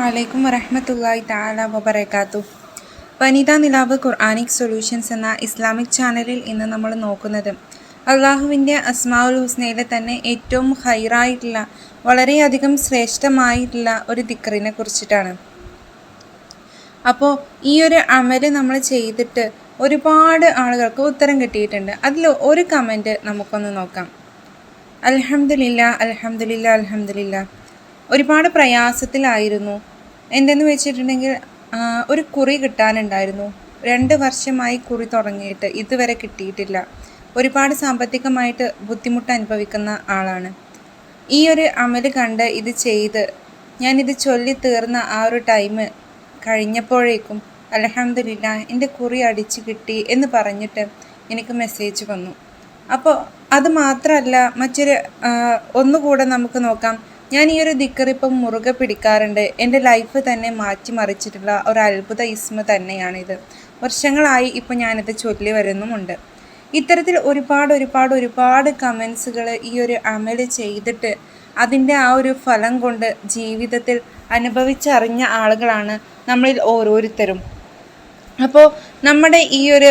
വലൈക്കും വറഹമത്തല്ലാഹി താല വബറകാത്തു വനിതാ നിലാവ് ഖുർആാനിക് സൊല്യൂഷൻസ് എന്ന ഇസ്ലാമിക് ചാനലിൽ ഇന്ന് നമ്മൾ നോക്കുന്നത് അള്ളാഹുവിന്റെ അസ്മാഉൽ ഹുസ്നയിലെ തന്നെ ഏറ്റവും ഹൈറായിട്ടുള്ള വളരെയധികം ശ്രേഷ്ഠമായിട്ടുള്ള ഒരു ദിക്കറിനെ കുറിച്ചിട്ടാണ്. അപ്പോൾ ഈ ഒരു അമൽ നമ്മൾ ചെയ്തിട്ട് ഒരുപാട് ആളുകൾക്ക് ഉത്തരം കിട്ടിയിട്ടുണ്ട്. അതിൽ ഒരു കമന്റ് നമുക്കൊന്ന് നോക്കാം. അലഹമില്ല അലഹമില്ല അലഹമില്ല ഒരുപാട് പ്രയാസത്തിലായിരുന്നു. എന്തെന്ന് വെച്ചിട്ടുണ്ടെങ്കിൽ ഒരു കുറി കിട്ടാനുണ്ടായിരുന്നു. രണ്ട് വർഷമായി കുറി തുടങ്ങിയിട്ട് ഇതുവരെ കിട്ടിയിട്ടില്ല. ഒരുപാട് സാമ്പത്തികമായിട്ട് ബുദ്ധിമുട്ട് അനുഭവിക്കുന്ന ആളാണ്. ഈ ഒരു അമൽ കണ്ട് ഇത് ചെയ്ത് ഞാനിത് ചൊല്ലി തീർന്ന ആ ഒരു ടൈം കഴിഞ്ഞപ്പോഴേക്കും അലഹമില്ല എന്റെ കുറി അടിച്ച് കിട്ടി എന്ന് പറഞ്ഞിട്ട് എനിക്ക് മെസ്സേജ് വന്നു. അപ്പോൾ അത് മാത്രമല്ല മറ്റൊരു ഒന്നുകൂടെ നമുക്ക് നോക്കാം. ഞാൻ ഈ ഒരു ദിക്കറിപ്പം മുറുകെ പിടിക്കാറുണ്ട്. എന്റെ ലൈഫ് തന്നെ മാറ്റിമറിച്ചിട്ടുള്ള ഒരു അത്ഭുത ഇസ്മ തന്നെയാണിത്. വർഷങ്ങളായി ഇപ്പം ഞാനിത് ചൊല്ലി വരുന്നുമുണ്ട്. ഇത്തരത്തിൽ ഒരുപാട് ഒരുപാട് ഒരുപാട് കമൻസുകൾ ഈ ഒരു അമൽ ചെയ്തിട്ട് അതിന്റെ ആ ഒരു ഫലം കൊണ്ട് ജീവിതത്തിൽ അനുഭവിച്ചറിഞ്ഞ ആളുകളാണ് നമ്മളിൽ ഓരോരുത്തരും. അപ്പോൾ നമ്മുടെ ഈ ഒരു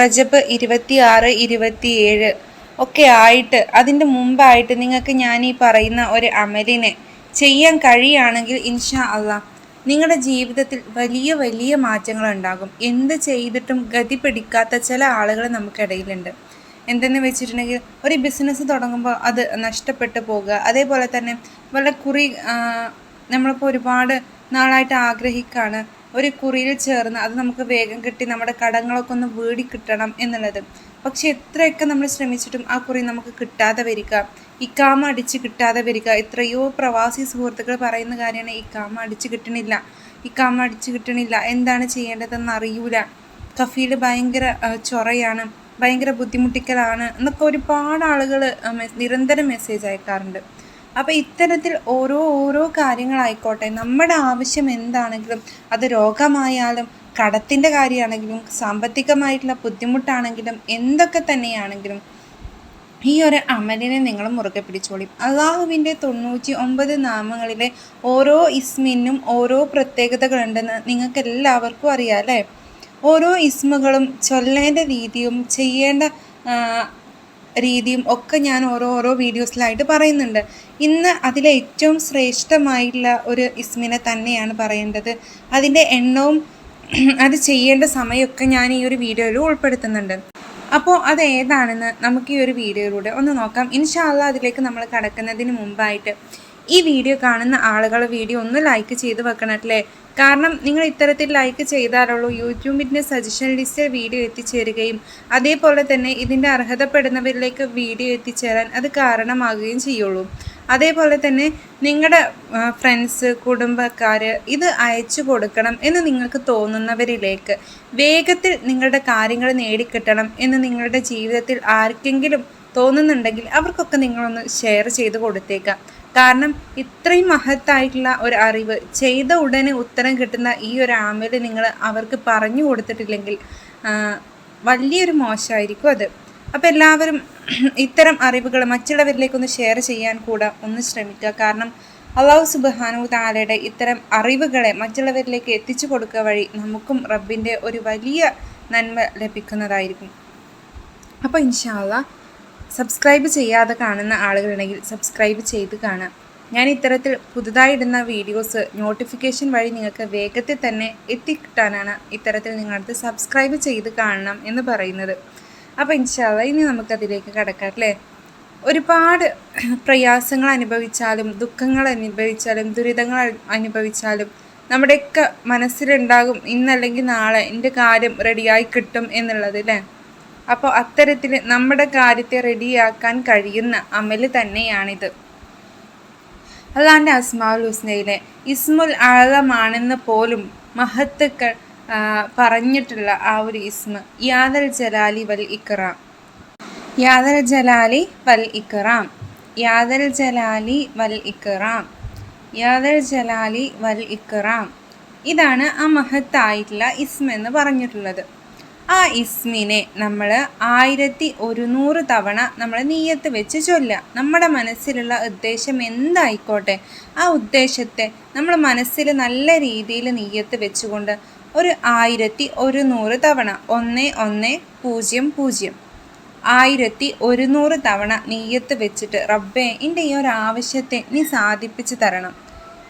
റജബ് ഇരുപത്തി ആറ് ഇരുപത്തിയേഴ് ഒക്കെ ആയിട്ട് അതിന്റെ മുമ്പായിട്ട് നിങ്ങൾക്ക് ഞാൻ ഈ പറയുന്ന ഒരു അമലിനെ ചെയ്യാൻ കഴിയുകയാണെങ്കിൽ ഇൻഷാ അള്ളാ നിങ്ങളുടെ ജീവിതത്തിൽ വലിയ വലിയ മാറ്റങ്ങൾ ഉണ്ടാകും എന്ത് ചെയ്തിട്ടും ഗതി പിടിക്കാത്ത ചില ആളുകൾ നമുക്കിടയിലുണ്ട് എന്തെന്ന് വെച്ചിട്ടുണ്ടെങ്കിൽ ഒരു ബിസിനസ് തുടങ്ങുമ്പോൾ അത് നഷ്ടപ്പെട്ടു പോകുക. അതേപോലെ തന്നെ വല്ല കുറി നമ്മളിപ്പോൾ ഒരുപാട് നാളായിട്ട് ആഗ്രഹിക്കുകയാണ് ഒരു കുറിയിൽ ചേർന്ന് അത് നമുക്ക് വേഗം കിട്ടി നമ്മുടെ കടങ്ങളൊക്കെ ഒന്ന് വീടി കിട്ടണം എന്നുള്ളത്. പക്ഷെ എത്രയൊക്കെ നമ്മൾ ശ്രമിച്ചിട്ടും ആ കുറി നമുക്ക് കിട്ടാതെ വരിക ഇക്കാമ അടിച്ച് കിട്ടാതെ വരിക എത്രയോ പ്രവാസി സുഹൃത്തുക്കൾ പറയുന്ന കാര്യമാണ് ഇക്കാമ അടിച്ച് കിട്ടണില്ല ഇക്കാമ അടിച്ച് കിട്ടണില്ല എന്താണ് ചെയ്യേണ്ടതെന്ന് അറിയൂല. കഫീൽ ഭയങ്കര ചൊറയാണ് ഭയങ്കര ബുദ്ധിമുട്ടിക്കലാണ് എന്നൊക്കെ ഒരുപാട് ആളുകൾ നിരന്തരം മെസ്സേജ് അയക്കാറുണ്ട്. അപ്പോൾ ഇത്തരത്തിൽ ഓരോ ഓരോ കാര്യങ്ങളായിക്കോട്ടെ നമ്മുടെ ആവശ്യം എന്താണെങ്കിലും അത് രോഗമായാലും കടത്തിന്റെ കാര്യമാണെങ്കിലും സാമ്പത്തികമായിട്ടുള്ള ബുദ്ധിമുട്ടാണെങ്കിലും എന്തൊക്കെ തന്നെയാണെങ്കിലും ഈ ഒരു അമലിനെ നിങ്ങൾ മുറുകെ പിടിച്ചോളി അള്ളാഹുവിന്റെ തൊണ്ണൂറ്റി ഒമ്പത് നാമങ്ങളിലെ ഓരോ ഇസ്മിനും ഓരോ പ്രത്യേകതകളുണ്ടെന്ന് നിങ്ങൾക്ക് എല്ലാവർക്കും അറിയാം അല്ലേ? ഓരോ ഇസ്മുകളും ചൊല്ലേണ്ട രീതിയും ചെയ്യേണ്ട രീതിയും ഒക്കെ ഞാൻ ഓരോ ഓരോ വീഡിയോസിലായിട്ട് പറയുന്നുണ്ട്. ഇന്ന് അതിലെ ഏറ്റവും ശ്രേഷ്ഠമായിട്ടുള്ള ഒരു ഇസ്മിനെ തന്നെയാണ് പറയേണ്ടത്. അതിന്റെ എണ്ണവും അത് ചെയ്യേണ്ട സമയമൊക്കെ ഞാൻ ഈ ഒരു വീഡിയോയിൽ ഉൾപ്പെടുത്തുന്നുണ്ട്. അപ്പോൾ അത് ഏതാണെന്ന് നമുക്ക് ഈ ഒരു വീഡിയോയിലൂടെ ഒന്ന് നോക്കാം. ഇൻഷാല്ല അതിലേക്ക് നമ്മൾ കടക്കുന്നതിന് മുമ്പായിട്ട് ഈ വീഡിയോ കാണുന്ന ആളുകൾ വീഡിയോ ഒന്ന് ലൈക്ക് ചെയ്ത് വെക്കണം അല്ലേ? കാരണം നിങ്ങൾ ഇത്തരത്തിൽ ലൈക്ക് ചെയ്താലുള്ളൂ യൂട്യൂബിന്റെ സജഷൻ ലിസ്റ്റിൽ വീഡിയോ എത്തിച്ചേരുകയും അതേപോലെ തന്നെ ഇതിന്റെ അർഹതപ്പെടുന്നവരിലേക്ക് വീഡിയോ എത്തിച്ചേരാൻ അത് കാരണമാകുകയും ചെയ്യുള്ളൂ. അതേപോലെ തന്നെ നിങ്ങളുടെ ഫ്രണ്ട്സ് കുടുംബക്കാർ ഇത് അയച്ചു കൊടുക്കണം എന്ന് നിങ്ങൾക്ക് തോന്നുന്നവരിലേക്ക് വേഗത്തിൽ നിങ്ങളുടെ കാര്യങ്ങൾ നേടിക്കിട്ടണം എന്ന് നിങ്ങളുടെ ജീവിതത്തിൽ ആർക്കെങ്കിലും തോന്നുന്നുണ്ടെങ്കിൽ അവർക്കൊക്കെ നിങ്ങളൊന്ന് ഷെയർ ചെയ്ത് കൊടുത്തേക്കാം. കാരണം ഇത്രയും മഹത്തായിട്ടുള്ള ഒരു അറിവ് ചെയ്ത ഉടനെ ഉത്തരം കിട്ടുന്ന ഈ ഒരു ആമിൽ നിങ്ങൾ അവർക്ക് പറഞ്ഞു കൊടുത്തിട്ടില്ലെങ്കിൽ വലിയൊരു മോശമായിരിക്കും അത്. അപ്പോൾ എല്ലാവരും ഇത്തരം അറിവുകൾ മറ്റുള്ളവരിലേക്കൊന്ന് ഷെയർ ചെയ്യാൻ കൂടെ ഒന്ന് ശ്രമിക്കുക. കാരണം അള്ളാഹു സുബാനു താലയുടെ ഇത്തരം അറിവുകളെ മറ്റുള്ളവരിലേക്ക് എത്തിച്ചു കൊടുക്കുക വഴി നമുക്കും റബ്ബിന്റെ ഒരു വലിയ നന്മ ലഭിക്കുന്നതായിരിക്കും. അപ്പോൾ ഇൻഷാല്ല സബ്സ്ക്രൈബ് ചെയ്യാതെ കാണുന്ന ആളുകളുണ്ടെങ്കിൽ സബ്സ്ക്രൈബ് ചെയ്ത് കാണാം ഞാൻ ഇത്തരത്തിൽ പുതുതായി ഇടുന്ന വീഡിയോസ് നോട്ടിഫിക്കേഷൻ വഴി നിങ്ങൾക്ക് വേഗത്തിൽ തന്നെ എത്തിക്കിട്ടാനാണ് ഇത്തരത്തിൽ നിങ്ങളടുത്ത് സബ്സ്ക്രൈബ് ചെയ്ത് കാണണം എന്ന് പറയുന്നത്. അപ്പോൾ ഇൻഷാല്ല ഇനി നമുക്കതിലേക്ക് കടക്കാം അല്ലേ? ഒരുപാട് പ്രയാസങ്ങൾ അനുഭവിച്ചാലും ദുഃഖങ്ങൾ അനുഭവിച്ചാലും ദുരിതങ്ങൾ അനു- അനുഭവിച്ചാലും നമ്മുടെയൊക്കെ മനസ്സിലുണ്ടാകും ഇന്നല്ലെങ്കിൽ നാളെ എന്റെ കാര്യം റെഡിയായി കിട്ടും എന്നുള്ളത് അല്ലേ? അപ്പോൾ അത്തരത്തിൽ നമ്മുടെ കാര്യത്തെ റെഡിയാക്കാൻ കഴിയുന്ന അമൽ തന്നെയാണിത്. അള്ളാന്റെ അസ്മാഉൽ ഹുസ്നയിലെ ഇസ്മുൽ ആളമാണെന്ന് പോലും മഹത്തുക്കൾ പറഞ്ഞിട്ടുള്ള ആ ഒരു ഇസ്മ. യാദൽ ജലാലി വൽ ഇക്റാം. യാദൽ ജലാലി വൽ ഇക്റാം. യാദൽ ജലാലി വൽ ഇക്റാം. യാദൽ ജലാലി വൽ ഇക്റാം. ഇതാണ് ആ മഹത്തായിട്ടുള്ള ഇസ്മ എന്ന് പറഞ്ഞിട്ടുള്ളത്. ആ ഇസ്മിനെ നമ്മൾ ആയിരത്തി ഒരുന്നൂറ് തവണ നമ്മൾ നീയത്ത് വെച്ച് ചൊല്ലുക. നമ്മുടെ മനസ്സിലുള്ള ഉദ്ദേശം എന്തായിക്കോട്ടെ? ആ ഉദ്ദേശത്തെ നമ്മൾ മനസ്സിൽ നല്ല രീതിയിൽ നീയത്ത് വെച്ചുകൊണ്ട് ഒരു ആയിരത്തി ഒരുന്നൂറ് തവണ ഒന്ന് ഒന്ന് പൂജ്യം പൂജ്യം. ആയിരത്തി ഒരുന്നൂറ് തവണ നീയത്ത് വെച്ചിട്ട് റബ്ബേ എന്റെ ഈ ഒരു ആവശ്യത്തെ നീ സാധിപ്പിച്ച് തരണം.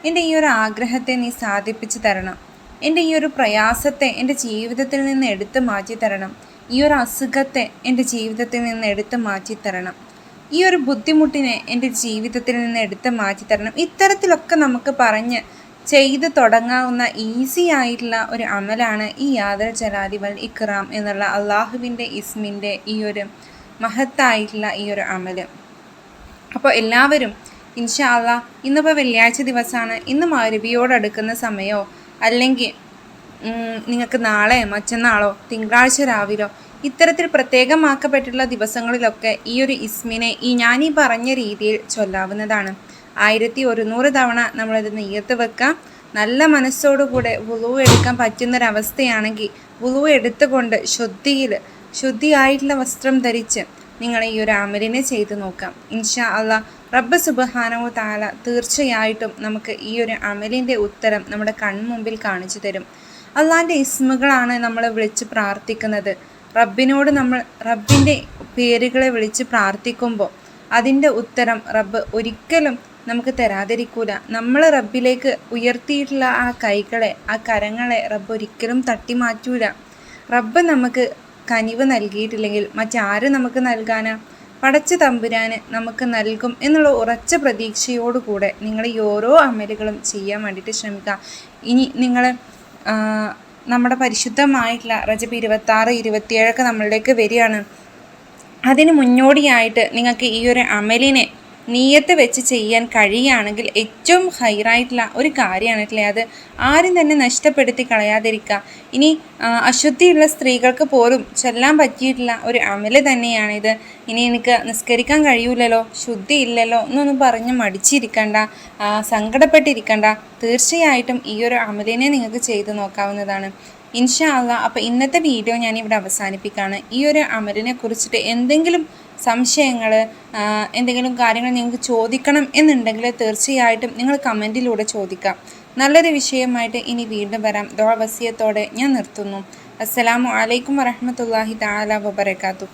എന്റെ ഈ ഒരു ആഗ്രഹത്തെ നീ സാധിപ്പിച്ച് തരണം. എന്റെ ഈ ഒരു പ്രയാസത്തെ എന്റെ ജീവിതത്തിൽ നിന്ന് എടുത്തു മാറ്റി തരണം ഈ ഒരു അസുഖത്തെ എന്റെ ജീവിതത്തിൽ നിന്ന് എടുത്തു മാറ്റി തരണം ഈ ഒരു ബുദ്ധിമുട്ടിനെ എന്റെ ജീവിതത്തിൽ നിന്ന് എടുത്ത് മാറ്റി തരണം ഇത്തരത്തിലൊക്കെ നമുക്ക് പറഞ്ഞ് ചെയ്ത് തുടങ്ങാവുന്ന ഈസി ആയിട്ടുള്ള ഒരു അമലാണ് ഈ യാദർ ജലാലി വൽ ഇക്റാം എന്നുള്ള അള്ളാഹുവിന്റെ ഇസ്മിന്റെ ഈ ഒരു മഹത്തായിട്ടുള്ള ഈ ഒരു അമൽ. അപ്പോൾ എല്ലാവരും ഇൻഷാ അള്ളാ ഇന്നിപ്പോൾ വെള്ളിയാഴ്ച ദിവസമാണ് ഇന്ന് മരുവിയോടടുക്കുന്ന സമയമോ അല്ലെങ്കിൽ നിങ്ങൾക്ക് നാളെ മറ്റന്നാളോ തിങ്കളാഴ്ച രാവിലോ ഇത്തരത്തിൽ പ്രത്യേകമാക്കപ്പെട്ടിട്ടുള്ള ദിവസങ്ങളിലൊക്കെ ഈ ഒരു ഇസ്മിനെ ഈ ഈ പറഞ്ഞ രീതിയിൽ ചൊല്ലാവുന്നതാണ്. ആയിരത്തി ഒരുന്നൂറ് തവണ നമ്മളിത് നെയ്യത്ത് വെക്കാം. നല്ല മനസ്സോടുകൂടെ വുളു എടുക്കാൻ പറ്റുന്നൊരവസ്ഥയാണെങ്കിൽ വുളു എടുത്തുകൊണ്ട് ശുദ്ധിയിൽ ശുദ്ധിയായിട്ടുള്ള വസ്ത്രം ധരിച്ച് നിങ്ങൾ ഈ ഒരു അമലിനെ ചെയ്തു നോക്കാം. ഇൻഷാ അള്ളാ റബ്ബ് സുബഹാനവു താല തീർച്ചയായിട്ടും നമുക്ക് ഈ ഒരു അമലിന്റെ ഉത്തരം നമ്മുടെ കൺമുമ്പിൽ കാണിച്ചു തരും. അള്ളാന്റെ ഇസ്മുകളാണ് നമ്മൾ വിളിച്ച് പ്രാർത്ഥിക്കുന്നത്. റബ്ബിനോട് നമ്മൾ റബ്ബിന്റെ പേരുകളെ വിളിച്ച് പ്രാർത്ഥിക്കുമ്പോൾ അതിന്റെ ഉത്തരം റബ്ബ് ഒരിക്കലും നമുക്ക് തരാതിരിക്കൂല. നമ്മൾ റബ്ബിലേക്ക് ഉയർത്തിയിട്ടുള്ള ആ കൈകളെ ആ കരങ്ങളെ റബ്ബ് ഒരിക്കലും തട്ടി മാറ്റൂല റബ്ബ് നമുക്ക് കനിവ് നൽകിയിട്ടില്ലെങ്കിൽ മറ്റാരും നമുക്ക് നൽകാനാ? പടച്ച തമ്പുരാന് നമുക്ക് നൽകും എന്നുള്ള ഉറച്ച പ്രതീക്ഷയോടുകൂടെ നിങ്ങൾ ഈ ഓരോ അമലുകളും ചെയ്യാൻ വേണ്ടിയിട്ട് ശ്രമിക്കുക. ഇനി നിങ്ങൾ നമ്മുടെ പരിശുദ്ധമായിട്ടുള്ള റജബ് ഇരുപത്താറ് ഇരുപത്തിയേഴൊക്കെ നമ്മളിലേക്ക് വരികയാണ്. അതിന് മുന്നോടിയായിട്ട് നിങ്ങൾക്ക് ഈ ഒരു അമലിനെ നീയത്ത് വെച്ച് ചെയ്യാൻ കഴിയുകയാണെങ്കിൽ ഏറ്റവും ഹൈറായിട്ടുള്ള ഒരു കാര്യമാണല്ലേ അത്. ആരും തന്നെ നഷ്ടപ്പെടുത്തി കളയാതിരിക്കുക ഇനി അശുദ്ധിയുള്ള സ്ത്രീകൾക്ക് പോലും ചെല്ലാൻ പറ്റിയിട്ടുള്ള ഒരു അമൽ തന്നെയാണിത്. ഇനി എനിക്ക് നിസ്കരിക്കാൻ കഴിയൂലല്ലോ ശുദ്ധി ഇല്ലല്ലോ എന്നൊന്നും പറഞ്ഞ് മടിച്ചിരിക്കണ്ട സങ്കടപ്പെട്ടിരിക്കണ്ട. തീർച്ചയായിട്ടും ഈ ഒരു അമലിനെ നിങ്ങൾക്ക് ചെയ്തു നോക്കാവുന്നതാണ്. ഇൻഷാ അല്ല അപ്പോൾ ഇന്നത്തെ വീഡിയോ ഞാനിവിടെ അവസാനിപ്പിക്കുകയാണ് ഈ ഒരു അമലിനെ കുറിച്ചിട്ട് എന്തെങ്കിലും സംശയങ്ങൾ എന്തെങ്കിലും കാര്യങ്ങൾ നിങ്ങൾക്ക് ചോദിക്കണം എന്നുണ്ടെങ്കിൽ തീർച്ചയായിട്ടും നിങ്ങൾ കമന്റിലൂടെ ചോദിക്കാം. നല്ലൊരു വിഷയമായിട്ട് ഇനി വീണ്ടും വരാം. ദോവസ്യത്തോടെ ഞാൻ നിർത്തുന്നു. അസ്സലാമു അലൈക്കും വറഹമത്തല്ലാഹി താല വബർക്കാത്തു